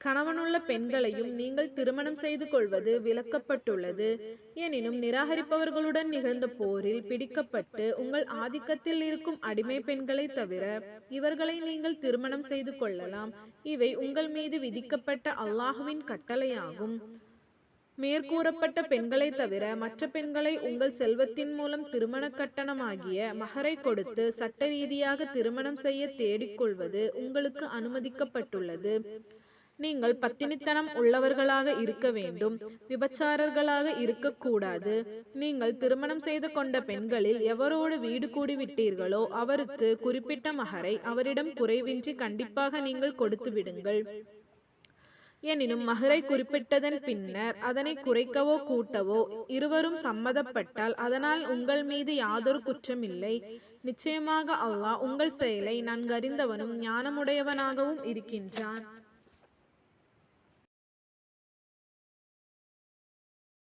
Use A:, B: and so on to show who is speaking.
A: கணவனுள்ள பெண்களையும் நீங்கள் திருமணம் செய்து கொள்வது விலக்கப்பட்டுள்ளது. எனினும் நிராகரிப்பவர்களுடன் நிகழ்ந்த போரில் பிடிக்கப்பட்டு உங்கள் ஆதிக்கத்தில் இருக்கும் அடிமை பெண்களை தவிர இவர்களை நீங்கள் திருமணம் செய்து கொள்ளலாம். இவை உங்கள் மீது விதிக்கப்பட்ட அல்லாஹுவின் கட்டளையாகும். மேற்கூறப்பட்ட பெண்களை தவிர மற்ற பெண்களை உங்கள் செல்வத்தின் மூலம் திருமண கட்டணமாகிய மகரை கொடுத்து சட்ட ரீதியாக திருமணம் செய்ய தேடிக்கொள்வது உங்களுக்கு அனுமதிக்கப்பட்டுள்ளது. நீங்கள் பத்தினித்தனம் உள்ளவர்களாக இருக்க வேண்டும். விபச்சாரர்களாக இருக்கக்கூடாது. நீங்கள் திருமணம் செய்து கொண்ட பெண்களில் எவரோடு வீடு கூடிவிட்டீர்களோ அவருக்கு குறிப்பிட்ட மகரை அவரிடம் குறைவின்றி கண்டிப்பாக நீங்கள் கொடுத்து விடுங்கள். எனினும் மகரை குறிப்பிட்டதன் பின்னர் அதனை குறைக்கவோ கூட்டவோ இருவரும் சம்மதப்பட்டால் அதனால் உங்கள் மீது யாதொரு குற்றமில்லை. நிச்சயமாக அல்லாஹ் உங்கள் செயலை நன்கறிந்தவனும் ஞானமுடையவனாகவும் இருக்கின்றான்.